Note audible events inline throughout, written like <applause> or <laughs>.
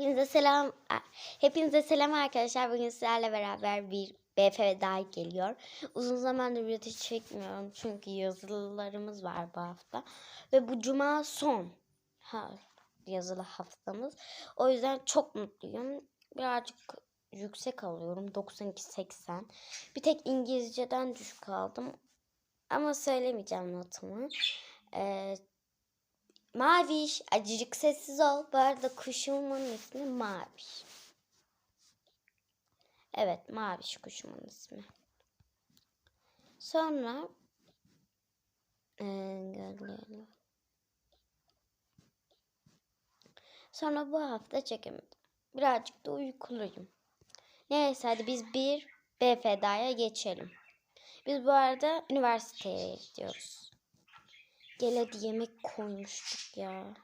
Hepinize selam. Hepinize selam arkadaşlar. Bugün sizlerle beraber bir BF daha geliyor. Uzun zamandır video çekmiyorum çünkü yazılılarımız var bu hafta. Ve bu cuma son ha, yazılı haftamız. O yüzden çok mutluyum. Birazcık yüksek alıyorum. 92-80. Bir tek İngilizceden düşük aldım. Ama söylemeyeceğim notumu. Ee, Maviş. Acıcık sessiz ol. Bu arada kuşumun ismi Maviş. Evet Maviş kuşumun ismi. Sonra ee, Sonra bu hafta çekemedim. Birazcık da uykuluyum. Neyse hadi biz bir BFD'ye geçelim. Biz bu arada üniversiteye gidiyoruz. Gel hadi yemek koymuştuk ya.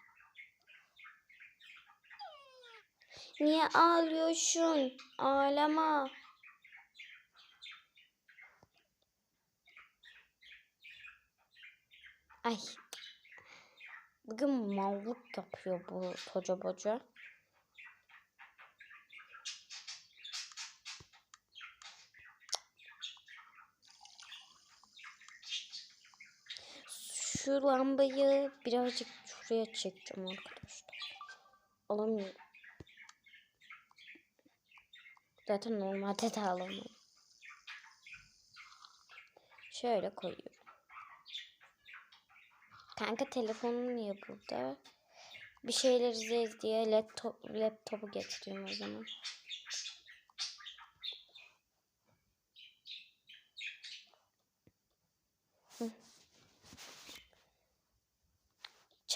Niye ağlıyorsun? Ağlama. Ay. Bugün mallık yapıyor bu koca boca. Şu lambayı birazcık şuraya çekeceğim arkadaşlar. Alamıyorum. Zaten normalde de alamıyorum. Şöyle koyuyorum. Kanka telefonum niye burada? Bir şeyler izleyeceğiz diye laptop, laptopu getireyim o zaman.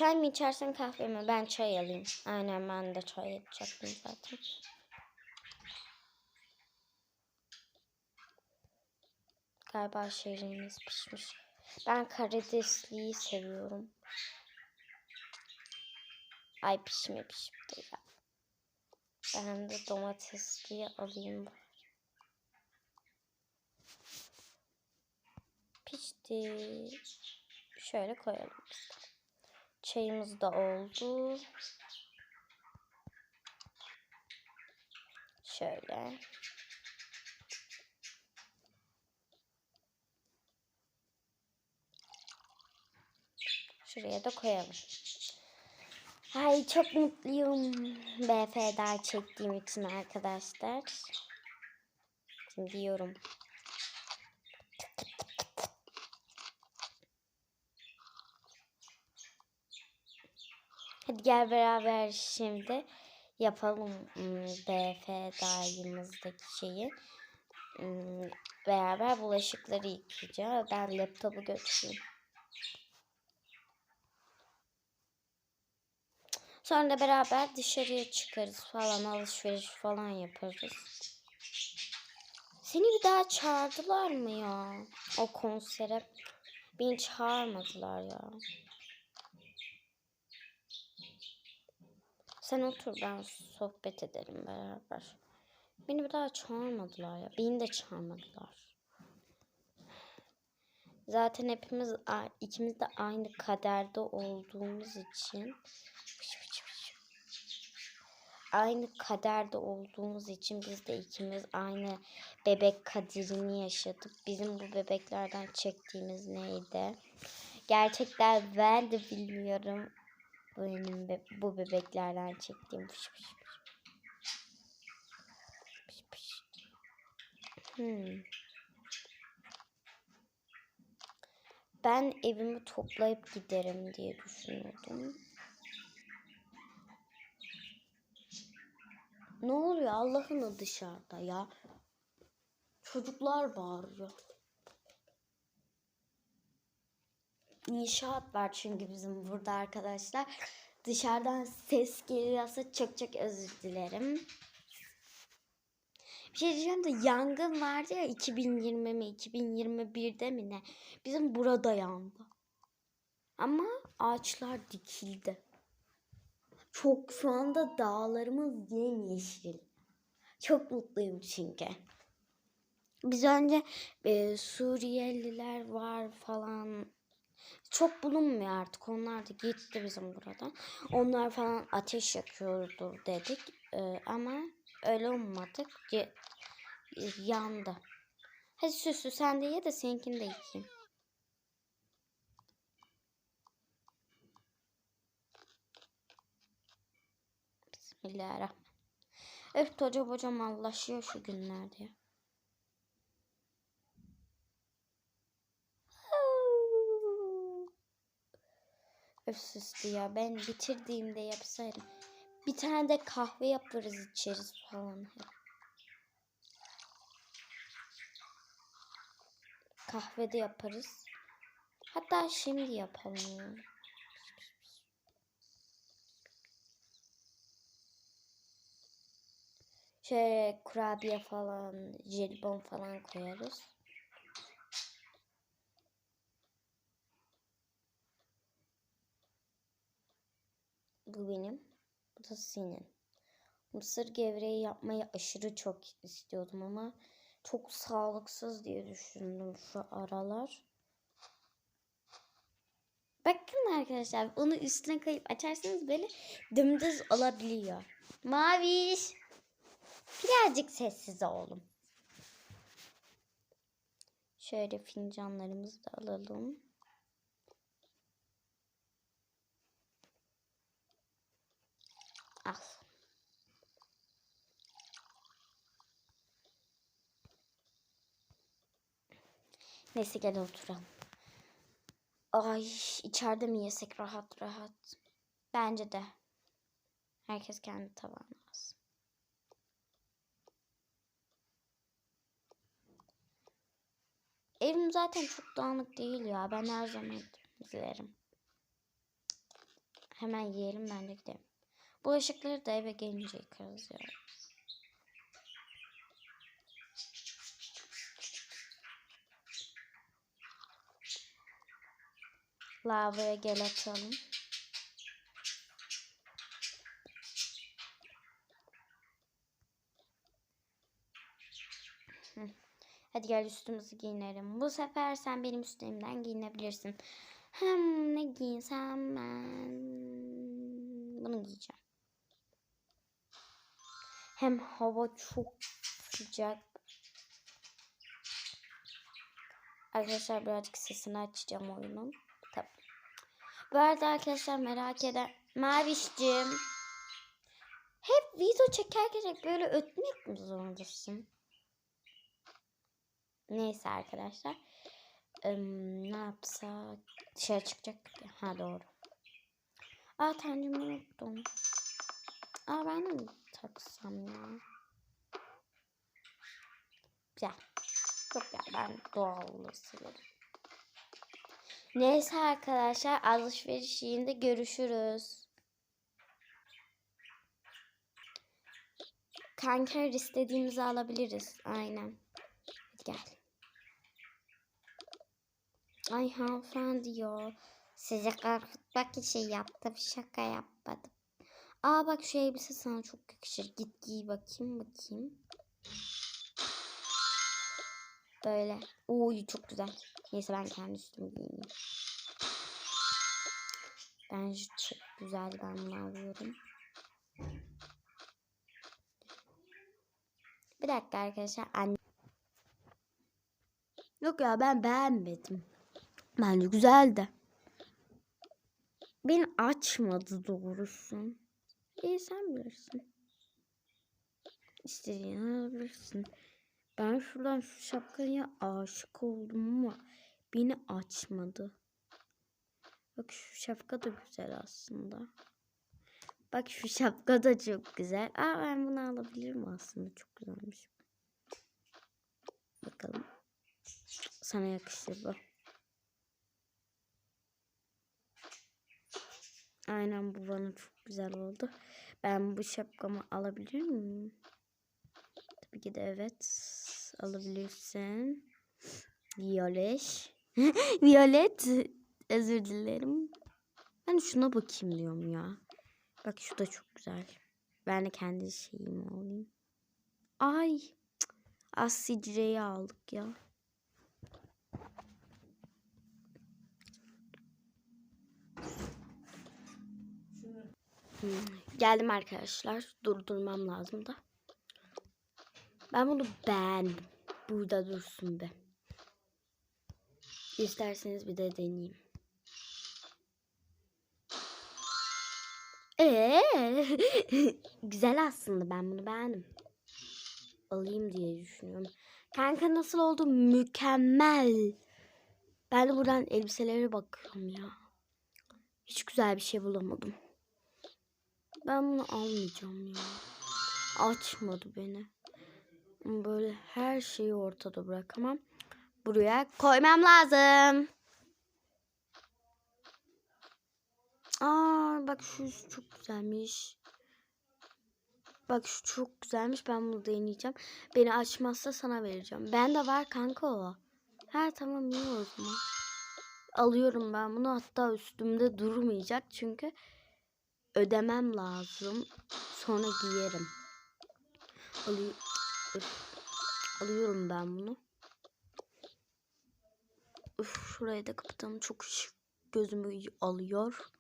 Çay mı içersen kahve mi? Ben çay alayım. Aynen ben de çay yapacaktım zaten. Galiba şehrimiz pişmiş. Ben karidesliyi seviyorum. Ay pişmemiş bir de ya. Ben de domatesliyi alayım. Pişti. Şöyle koyalım. Çayımız da oldu. Şöyle. Şuraya da koyalım. Ay çok mutluyum. BF'den çektiğim için arkadaşlar. Şimdi diyorum. Hadi gel beraber şimdi yapalım BF dayımızdaki şeyi. Beraber bulaşıkları yıkayacağız. Ben laptopu götüreyim. Sonra beraber dışarıya çıkarız falan alışveriş falan yaparız. Seni bir daha çağırdılar mı ya o konsere? Beni çağırmadılar ya. Sen otur ben sohbet edelim beraber. Beni bir daha çağırmadılar ya. Beni de çağırmadılar. Zaten hepimiz ikimiz de aynı kaderde olduğumuz için aynı kaderde olduğumuz için biz de ikimiz aynı bebek kaderini yaşadık. Bizim bu bebeklerden çektiğimiz neydi? Gerçekten ben de bilmiyorum. Benim be bu bebeklerden çektiğim pış pış pış. Pış pış. Hmm. Ben evimi toplayıp giderim diye düşünüyordum. Ne oluyor Allah'ın dışarıda ya? Çocuklar bağırıyor. İnşaat var çünkü bizim burada arkadaşlar. Dışarıdan ses geliyorsa çok çok özür dilerim. Bir şey diyeceğim de yangın vardı ya 2020 mi 2021'de mi ne? Bizim burada yandı. Ama ağaçlar dikildi. Çok şu anda dağlarımız yemyeşil. Çok mutluyum çünkü. Biz önce e, Suriyeliler var falan Çok bulunmuyor artık. Onlar da gitti bizim burada. Onlar falan ateş yakıyordur dedik. Ee, ama öyle ummadık. Y- yandı. Hadi süslü sen de ye de seninkini de yiyeyim. Bismillahirrahmanirrahim. Öf koca koca mallaşıyor şu günlerde. ya. Süslü ya ben bitirdiğimde yapsaydım. Bir tane de kahve yaparız içeriz falan. Kahve de yaparız. Hatta şimdi yapalım. ya. Şöyle kurabiye falan, jelibon falan koyarız. Bu benim. Bu da senin. Mısır gevreği yapmayı aşırı çok istiyordum ama çok sağlıksız diye düşündüm şu aralar. Bakın arkadaşlar onu üstüne koyup açarsanız böyle dümdüz olabiliyor. Maviş. Birazcık sessiz olalım. Şöyle fincanlarımızı da alalım. Al. Neyse gel oturalım. Ay içeride mi yesek rahat rahat? Bence de. Herkes kendi tabağına alsın. Evim zaten çok dağınık değil ya. Ben her zaman temizlerim. Hemen yiyelim ben de gidelim. Bulaşıkları da eve gelince yıkarız ya. Lavaboya gel atalım. Hadi gel üstümüzü giyinelim. Bu sefer sen benim üstümden giyinebilirsin. Hem ne giysem ben bunu giyeceğim. Hem hava çok sıcak. Arkadaşlar birazcık sesini açacağım oyunun. Tabii. Bu arada arkadaşlar merak eden Maviş'cim hep video çekerken böyle ötmek mi zorundasın? Neyse arkadaşlar. Em, ne yapsak? Dışarı çıkacaktık ya. Ha doğru. Aa tencimi unuttum. Aa ben de taksam ya? Güzel. Yok ya ben doğal silerim. Neyse arkadaşlar alışveriş yerinde görüşürüz. Kanker istediğimizi alabiliriz. Aynen. Hadi gel. Ay hanımefendi ya. Sizi korkutmak için yaptım. Şaka yapmadım. Aa bak şu elbise sana çok yakışır. Git giy bakayım bakayım. Böyle. Uy çok güzel. Neyse ben kendi üstümü giyeyim. Bence çok güzel. Ben bunu alıyorum. Bir dakika arkadaşlar. Anne. Yok ya ben beğenmedim. Bence güzeldi. Beni açmadı doğrusu. İyi sen bilirsin. İstediğini alabilirsin. Ben şuradan şu şapkaya aşık oldum ama beni açmadı. Bak şu şapka da güzel aslında. Bak şu şapka da çok güzel. Aa ben bunu alabilirim aslında. Çok güzelmiş. Bakalım. Sana yakışır bu. Aynen bu bana çok güzel oldu. Ben bu şapkamı alabilir miyim? Tabii ki de evet. Alabilirsin. Violet. <laughs> Violet. Özür dilerim. Ben şuna bakayım diyorum ya. Bak şu da çok güzel. Ben de kendi şeyimi alayım. Ay. Asicre'yi aldık ya. Geldim arkadaşlar. Durdurmam lazım da. Ben bunu beğendim. Burada dursun be. İsterseniz bir de deneyeyim. Ee, <laughs> güzel aslında ben bunu beğendim. Alayım diye düşünüyorum. Kanka nasıl oldu? Mükemmel. Ben buradan elbiselere bakıyorum ya. Hiç güzel bir şey bulamadım. Ben bunu almayacağım ya. Açmadı beni. Böyle her şeyi ortada bırakamam. Buraya koymam lazım. Aa bak şu çok güzelmiş. Bak şu çok güzelmiş. Ben bunu deneyeceğim. Beni açmazsa sana vereceğim. Ben de var kanka o. Ha tamam iyi o zaman. Alıyorum ben bunu. Hatta üstümde durmayacak. Çünkü ödemem lazım. Sonra giyerim. Alı. Alıyorum ben bunu. Üf, şurayı da kapatalım. Çok gözümü alıyor.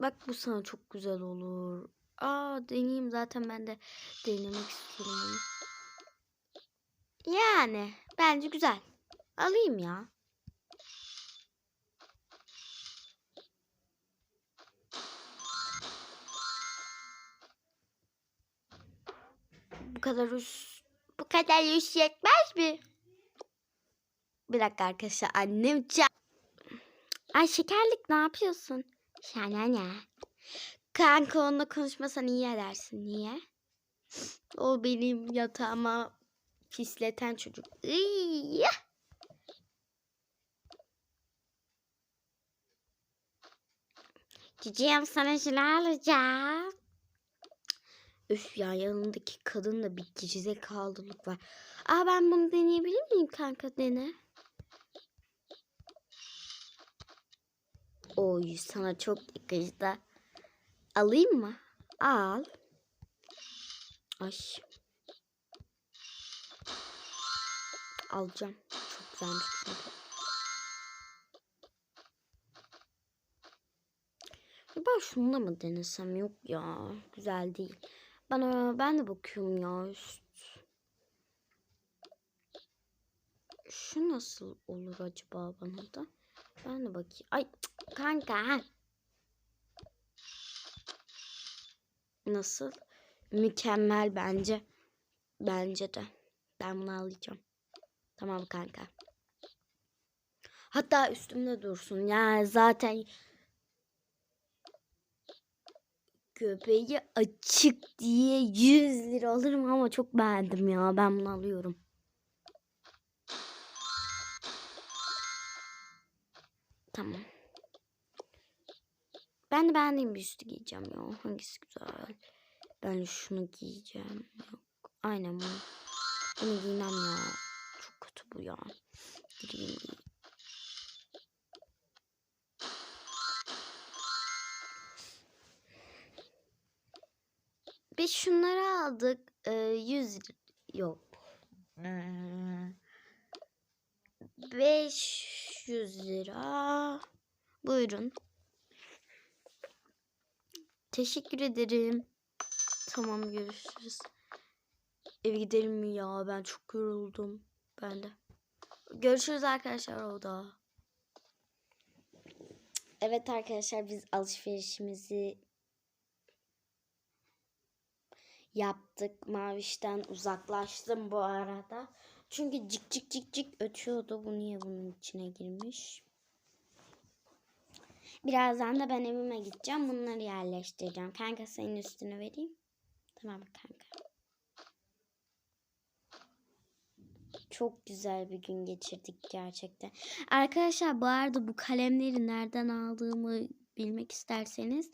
Bak bu sana çok güzel olur. Aa deneyeyim zaten ben de denemek istiyorum. Yani bence güzel. Alayım ya. Bu kadar üst, bu kadar üst yetmez mi? Bir dakika arkadaşlar annem Ay şekerlik ne yapıyorsun? Şana ne? Kanka onunla konuşmasan iyi edersin. Niye? O benim yatağıma pisleten çocuk. Iy! Cicim sana şunu alacağım. Üf ya yanındaki kadın da bir gerizekalılık var. Aa ben bunu deneyebilir miyim kanka dene. Oy sana çok yakıştı. Alayım mı? Al. Ay. Alacağım. Çok güzelmiş Ben şununla mı denesem? Yok ya. Güzel değil. Bana ben de bakıyorum ya üst. Şu nasıl olur acaba bana da? Ben de bakayım. Ay kanka. Nasıl? Mükemmel bence. Bence de. Ben bunu alacağım. Tamam kanka. Hatta üstümde dursun. Ya zaten göbeği açık diye 100 lira alırım ama çok beğendim ya. Ben bunu alıyorum. Tamam. Ben de beğendiğim bir üstü giyeceğim ya. Hangisi güzel? Ben şunu giyeceğim. Yok. Aynen bunu. Bunu giymem ya. Çok kötü bu ya. Gireyim Biz şunları aldık. Ee, 100 lira- yok. Ee, 500 lira. Buyurun. Teşekkür ederim. Tamam görüşürüz. Eve gidelim mi ya? Ben çok yoruldum. Ben de. Görüşürüz arkadaşlar orada. Evet arkadaşlar biz alışverişimizi yaptık. Mavişten uzaklaştım bu arada. Çünkü cik cik cik cik ötüyordu. Bu niye bunun içine girmiş? Birazdan da ben evime gideceğim. Bunları yerleştireceğim. Kanka senin üstünü vereyim. Tamam kanka. Çok güzel bir gün geçirdik gerçekten. Arkadaşlar bu arada bu kalemleri nereden aldığımı bilmek isterseniz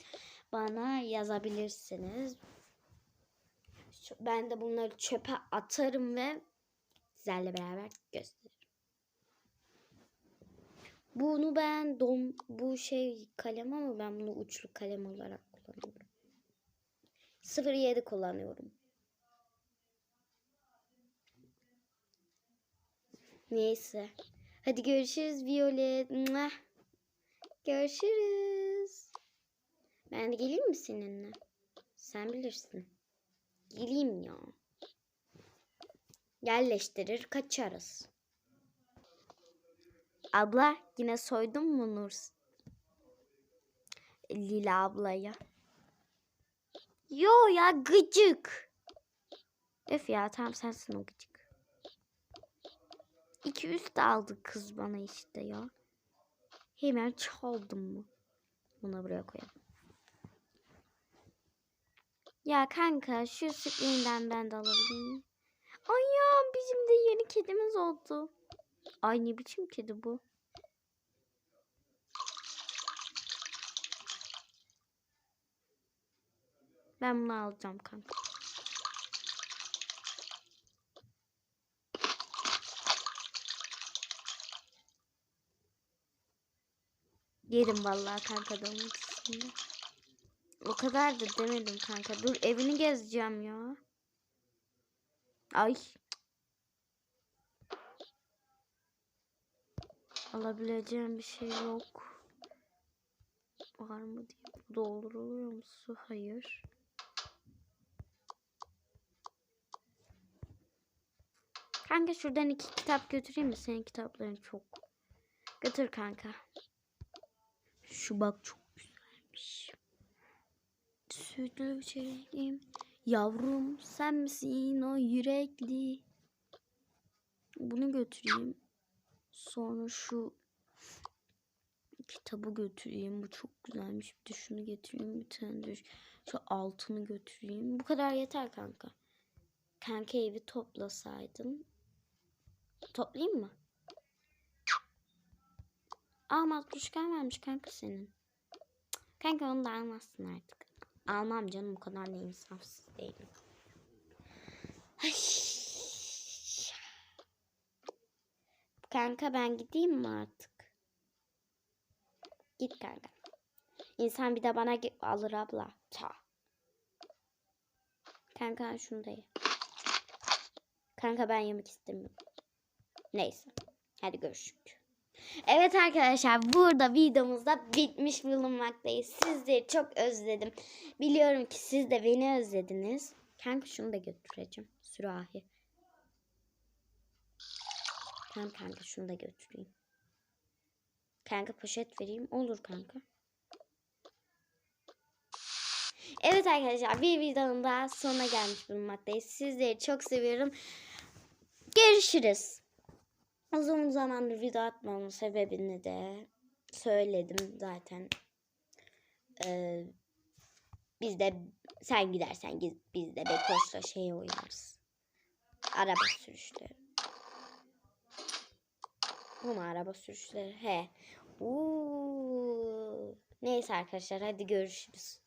bana yazabilirsiniz. Ben de bunları çöpe atarım ve sizlerle beraber gösteririm. Bunu ben dom bu şey kalem ama ben bunu uçlu kalem olarak kullanıyorum. 07 kullanıyorum. Neyse. Hadi görüşürüz Violet. Mua. Görüşürüz. Ben de geleyim mi seninle? Sen bilirsin. Geleyim ya. Yerleştirir kaçarız. Abla yine soydun mu Nur? Lila ablaya. Yo ya gıcık. Öf ya tamam sensin o gıcık. İki üst aldı kız bana işte ya. Hemen çaldım mı? Bunu buraya koyalım. Ya kanka şu sütünden ben de alabilir miyim? Ay ya bizim de yeni kedimiz oldu. Ay ne biçim kedi bu? Ben bunu alacağım kanka. Yerim vallahi kanka domatesini. O kadar da demedim kanka. Dur evini gezeceğim ya. Ay. Alabileceğim bir şey yok. Var mı diye. Dolduruluyor mu su? Hayır. Kanka şuradan iki kitap götüreyim mi? Senin kitapların çok. Götür kanka. Şu bak çok güzelmiş. Sütlü çekim. Yavrum sen misin o yürekli? Bunu götüreyim. Sonra şu kitabı götüreyim. Bu çok güzelmiş. Bir de şunu getireyim. Bir tane de şu altını götüreyim. Bu kadar yeter kanka. Kanka evi toplasaydın. Toplayayım mı? Aa matruşkan vermiş kanka senin. Kanka onu da almazsın artık. Almam canım o kadar da insafsız değilim. Ay. Kanka ben gideyim mi artık? Git kanka. İnsan bir de bana alır abla. Ta. Kanka şunu da ye. Kanka ben yemek istemiyorum. Neyse. Hadi görüşürüz. Evet arkadaşlar burada videomuzda bitmiş bulunmaktayız. Sizleri çok özledim. Biliyorum ki siz de beni özlediniz. Kanka şunu da götüreceğim. Sürahi. Tamam kanka şunu da götüreyim. Kanka poşet vereyim. Olur kanka. Evet arkadaşlar bir videonun daha sonuna gelmiş bulunmaktayız. Sizleri çok seviyorum. Görüşürüz. Uzun zamandır video atmamın sebebini de söyledim zaten. Ee, biz de sen gidersen biz de Bekoş'la şey oynarız. Araba sürüşleri. Bu mu araba sürüşleri? He. Oo. Neyse arkadaşlar hadi görüşürüz.